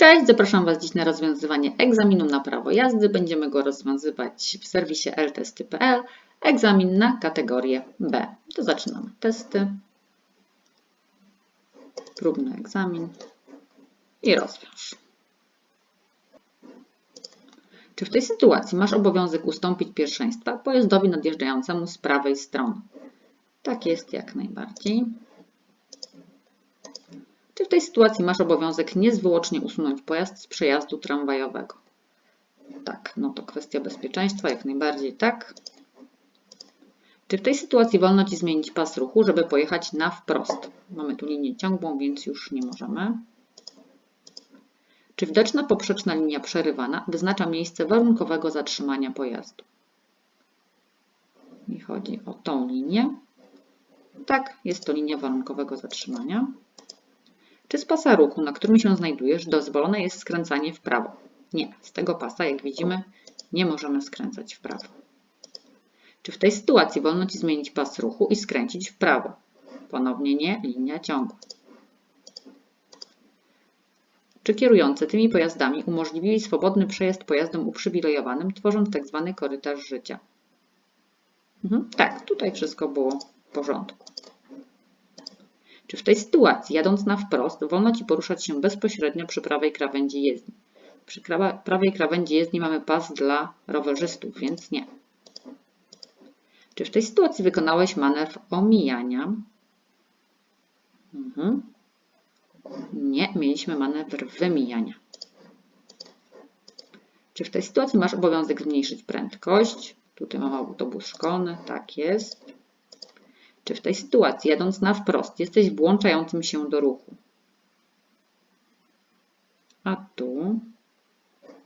Cześć, zapraszam Was dziś na rozwiązywanie egzaminu na prawo jazdy. Będziemy go rozwiązywać w serwisie ltesty.pl. Egzamin na kategorię B. To zaczynamy. Testy. Próbny egzamin. I rozwiąż. Czy w tej sytuacji masz obowiązek ustąpić pierwszeństwa pojazdowi nadjeżdżającemu z prawej strony? Tak jest jak najbardziej. Tej sytuacji masz obowiązek niezwłocznie usunąć pojazd z przejazdu tramwajowego? Tak, no to kwestia bezpieczeństwa, jak najbardziej tak. Czy w tej sytuacji wolno Ci zmienić pas ruchu, żeby pojechać na wprost? Mamy tu linię ciągłą, więc już nie możemy. Czy wdeczna poprzeczna linia przerywana wyznacza miejsce warunkowego zatrzymania pojazdu? I chodzi o tą linię. Tak, jest to linia warunkowego zatrzymania. Czy z pasa ruchu, na którym się znajdujesz, dozwolone jest skręcanie w prawo? Nie, z tego pasa, jak widzimy, nie możemy skręcać w prawo. Czy w tej sytuacji wolno Ci zmienić pas ruchu i skręcić w prawo? Ponownie nie, linia ciągła. Czy kierujący tymi pojazdami umożliwili swobodny przejazd pojazdom uprzywilejowanym, tworząc tzw. Tak korytarz życia? Mhm, tak, tutaj wszystko było w porządku. Czy w tej sytuacji, jadąc na wprost, wolno Ci poruszać się bezpośrednio przy prawej krawędzi jezdni? Przy prawej krawędzi jezdni mamy pas dla rowerzystów, więc nie. Czy w tej sytuacji wykonałeś manewr omijania? Mhm. Nie, mieliśmy manewr wymijania. Czy w tej sytuacji masz obowiązek zmniejszyć prędkość? Tutaj mamy autobus szkolny, tak jest. Czy w tej sytuacji, jadąc na wprost, jesteś włączającym się do ruchu? A tu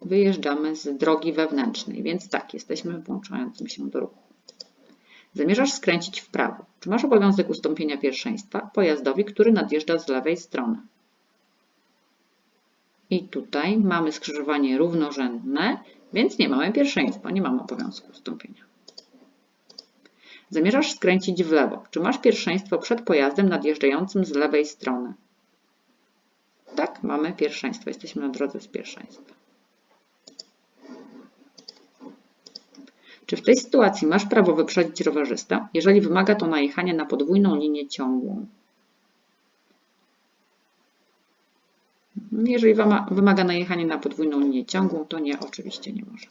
wyjeżdżamy z drogi wewnętrznej, więc tak, jesteśmy włączającym się do ruchu. Zamierzasz skręcić w prawo. Czy masz obowiązek ustąpienia pierwszeństwa pojazdowi, który nadjeżdża z lewej strony? I tutaj mamy skrzyżowanie równorzędne, więc nie mamy pierwszeństwa, nie mamy obowiązku ustąpienia. Zamierzasz skręcić w lewo. Czy masz pierwszeństwo przed pojazdem nadjeżdżającym z lewej strony? Tak, mamy pierwszeństwo. Jesteśmy na drodze z pierwszeństwa. Czy w tej sytuacji masz prawo wyprzedzić rowerzystę, jeżeli wymaga to najechania na podwójną linię ciągłą? Jeżeli wymaga najechania na podwójną linię ciągłą, to nie, oczywiście nie może.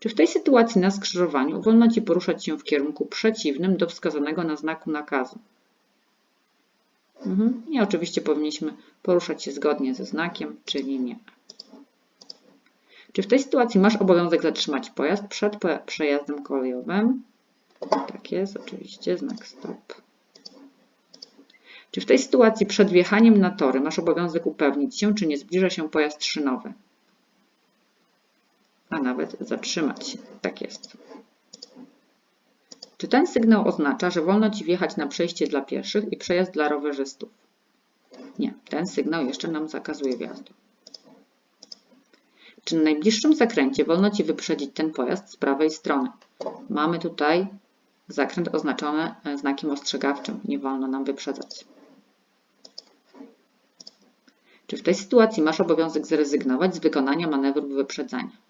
Czy w tej sytuacji na skrzyżowaniu wolno Ci poruszać się w kierunku przeciwnym do wskazanego na znaku nakazu? Mhm. I oczywiście powinniśmy poruszać się zgodnie ze znakiem, czyli nie. Czy w tej sytuacji masz obowiązek zatrzymać pojazd przed przejazdem kolejowym? Tak jest, oczywiście, znak stop. Czy w tej sytuacji przed wjechaniem na tory masz obowiązek upewnić się, czy nie zbliża się pojazd szynowy? A nawet zatrzymać się. Tak jest. Czy ten sygnał oznacza, że wolno Ci wjechać na przejście dla pieszych i przejazd dla rowerzystów? Nie, ten sygnał jeszcze nam zakazuje wjazdu. Czy na najbliższym zakręcie wolno Ci wyprzedzić ten pojazd z prawej strony? Mamy tutaj zakręt oznaczony e, znakiem ostrzegawczym. Nie wolno nam wyprzedzać. Czy w tej sytuacji masz obowiązek zrezygnować z wykonania manewru wyprzedzania?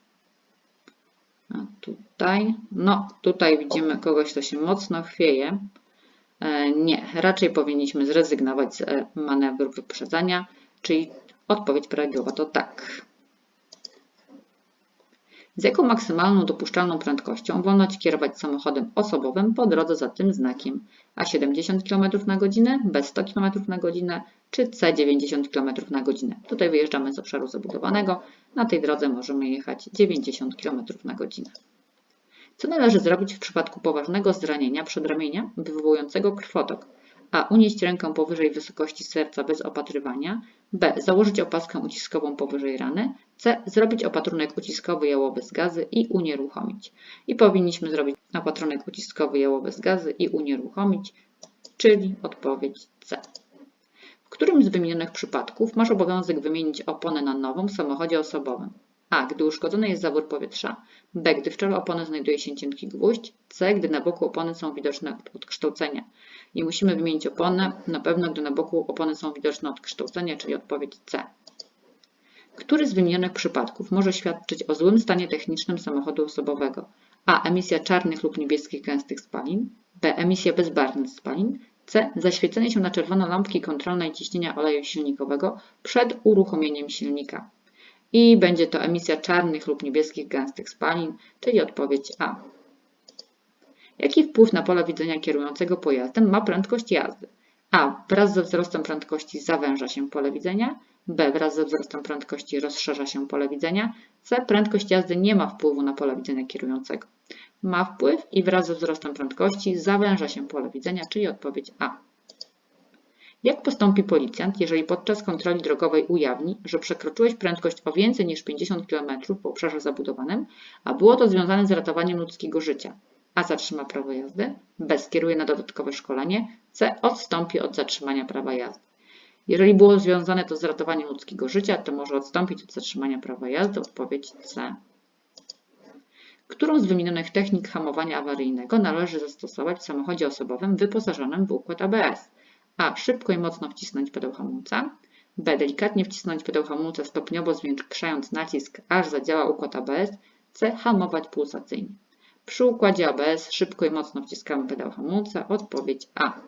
Tutaj, no tutaj widzimy kogoś, kto się mocno chwieje. E, nie, raczej powinniśmy zrezygnować z e, manewru wyprzedzania, czyli odpowiedź prawidłowa to tak. Z jaką maksymalną dopuszczalną prędkością wolno Ci kierować samochodem osobowym po drodze za tym znakiem A 70 km na godzinę, B 100 km na godzinę czy C 90 km na godzinę. Tutaj wyjeżdżamy z obszaru zabudowanego. Na tej drodze możemy jechać 90 km na godzinę. Co należy zrobić w przypadku poważnego zranienia przedramienia wywołującego krwotok? A. Unieść rękę powyżej wysokości serca bez opatrywania. B. Założyć opaskę uciskową powyżej rany. C. Zrobić opatrunek uciskowy jałowy z gazy i unieruchomić. I powinniśmy zrobić opatrunek uciskowy jałowy z gazy i unieruchomić, czyli odpowiedź C. W którym z wymienionych przypadków masz obowiązek wymienić oponę na nową w samochodzie osobowym? A. Gdy uszkodzony jest zawór powietrza. B. Gdy w czele opony znajduje się cienki gwóźdź. C. Gdy na boku opony są widoczne odkształcenia. I musimy wymienić oponę na pewno, gdy na boku opony są widoczne odkształcenia, czyli odpowiedź C. Który z wymienionych przypadków może świadczyć o złym stanie technicznym samochodu osobowego? A. Emisja czarnych lub niebieskich gęstych spalin. B. Emisja bezbarwnych spalin. C. Zaświecenie się na czerwono lampki kontrolnej ciśnienia oleju silnikowego przed uruchomieniem silnika. I będzie to emisja czarnych lub niebieskich gęstych spalin, czyli odpowiedź A. Jaki wpływ na pole widzenia kierującego pojazdem ma prędkość jazdy? A. Wraz ze wzrostem prędkości zawęża się pole widzenia. B. Wraz ze wzrostem prędkości rozszerza się pole widzenia. C. Prędkość jazdy nie ma wpływu na pole widzenia kierującego. Ma wpływ i wraz ze wzrostem prędkości zawęża się pole widzenia, czyli odpowiedź A. Jak postąpi policjant, jeżeli podczas kontroli drogowej ujawni, że przekroczyłeś prędkość o więcej niż 50 km po obszarze zabudowanym, a było to związane z ratowaniem ludzkiego życia? A. Zatrzyma prawo jazdy. B. Skieruje na dodatkowe szkolenie. C. Odstąpi od zatrzymania prawa jazdy. Jeżeli było związane to z ratowaniem ludzkiego życia, to może odstąpić od zatrzymania prawa jazdy. Odpowiedź C. Którą z wymienionych technik hamowania awaryjnego należy zastosować w samochodzie osobowym wyposażonym w układ ABS? A. Szybko i mocno wcisnąć pedał hamulca. B. Delikatnie wcisnąć pedał hamulca stopniowo zwiększając nacisk, aż zadziała układ ABS. C. Hamować pulsacyjnie. Przy układzie ABS szybko i mocno wciskamy pedał hamulca. Odpowiedź A.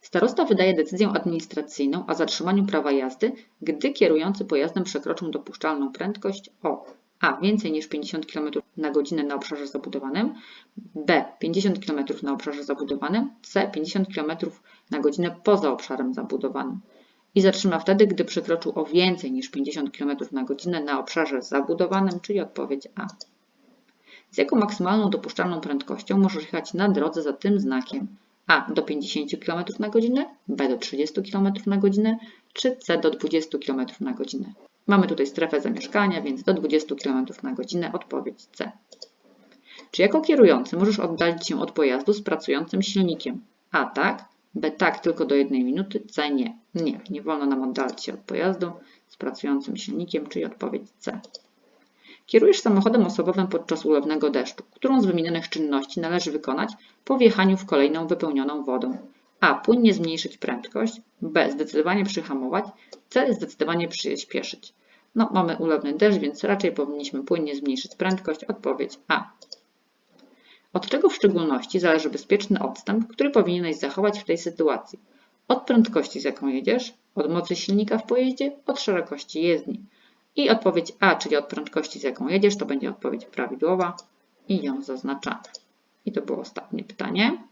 Starosta wydaje decyzję administracyjną o zatrzymaniu prawa jazdy, gdy kierujący pojazdem przekroczył dopuszczalną prędkość o a. więcej niż 50 km na godzinę na obszarze zabudowanym, b. 50 km na obszarze zabudowanym, c. 50 km na godzinę poza obszarem zabudowanym i zatrzyma wtedy, gdy przekroczył o więcej niż 50 km na godzinę na obszarze zabudowanym, czyli odpowiedź A. Z jaką maksymalną dopuszczalną prędkością możesz jechać na drodze za tym znakiem? A do 50 km na godzinę, B do 30 km na godzinę, czy C do 20 km na godzinę. Mamy tutaj strefę zamieszkania, więc do 20 km na godzinę odpowiedź C. Czy jako kierujący możesz oddalić się od pojazdu z pracującym silnikiem? A tak, B tak tylko do 1 minuty, C nie. Nie, nie wolno nam oddalić się od pojazdu z pracującym silnikiem, czyli odpowiedź C. Kierujesz samochodem osobowym podczas ulewnego deszczu. Którą z wymienionych czynności należy wykonać po wjechaniu w kolejną wypełnioną wodą? A. Płynnie zmniejszyć prędkość. B. Zdecydowanie przyhamować. C. Zdecydowanie przyspieszyć. No, mamy ulewny deszcz, więc raczej powinniśmy płynnie zmniejszyć prędkość. Odpowiedź A. Od czego w szczególności zależy bezpieczny odstęp, który powinieneś zachować w tej sytuacji? Od prędkości, z jaką jedziesz, od mocy silnika w pojeździe, od szerokości jezdni. I odpowiedź A, czyli od prędkości, z jaką jedziesz, to będzie odpowiedź prawidłowa i ją zaznaczamy. I to było ostatnie pytanie.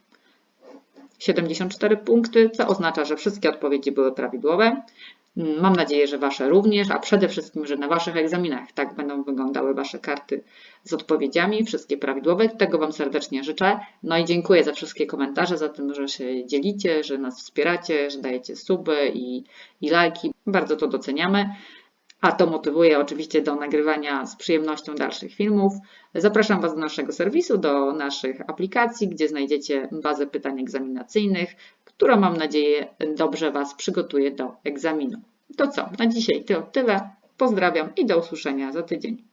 74 punkty, co oznacza, że wszystkie odpowiedzi były prawidłowe. Mam nadzieję, że Wasze również, a przede wszystkim, że na Waszych egzaminach tak będą wyglądały Wasze karty z odpowiedziami, wszystkie prawidłowe. Tego Wam serdecznie życzę. No i dziękuję za wszystkie komentarze, za tym, że się dzielicie, że nas wspieracie, że dajecie suby i, i lajki. Bardzo to doceniamy a to motywuje oczywiście do nagrywania z przyjemnością dalszych filmów. Zapraszam Was do naszego serwisu, do naszych aplikacji, gdzie znajdziecie bazę pytań egzaminacyjnych, która mam nadzieję dobrze Was przygotuje do egzaminu. To co, na dzisiaj to tyle. Pozdrawiam i do usłyszenia za tydzień.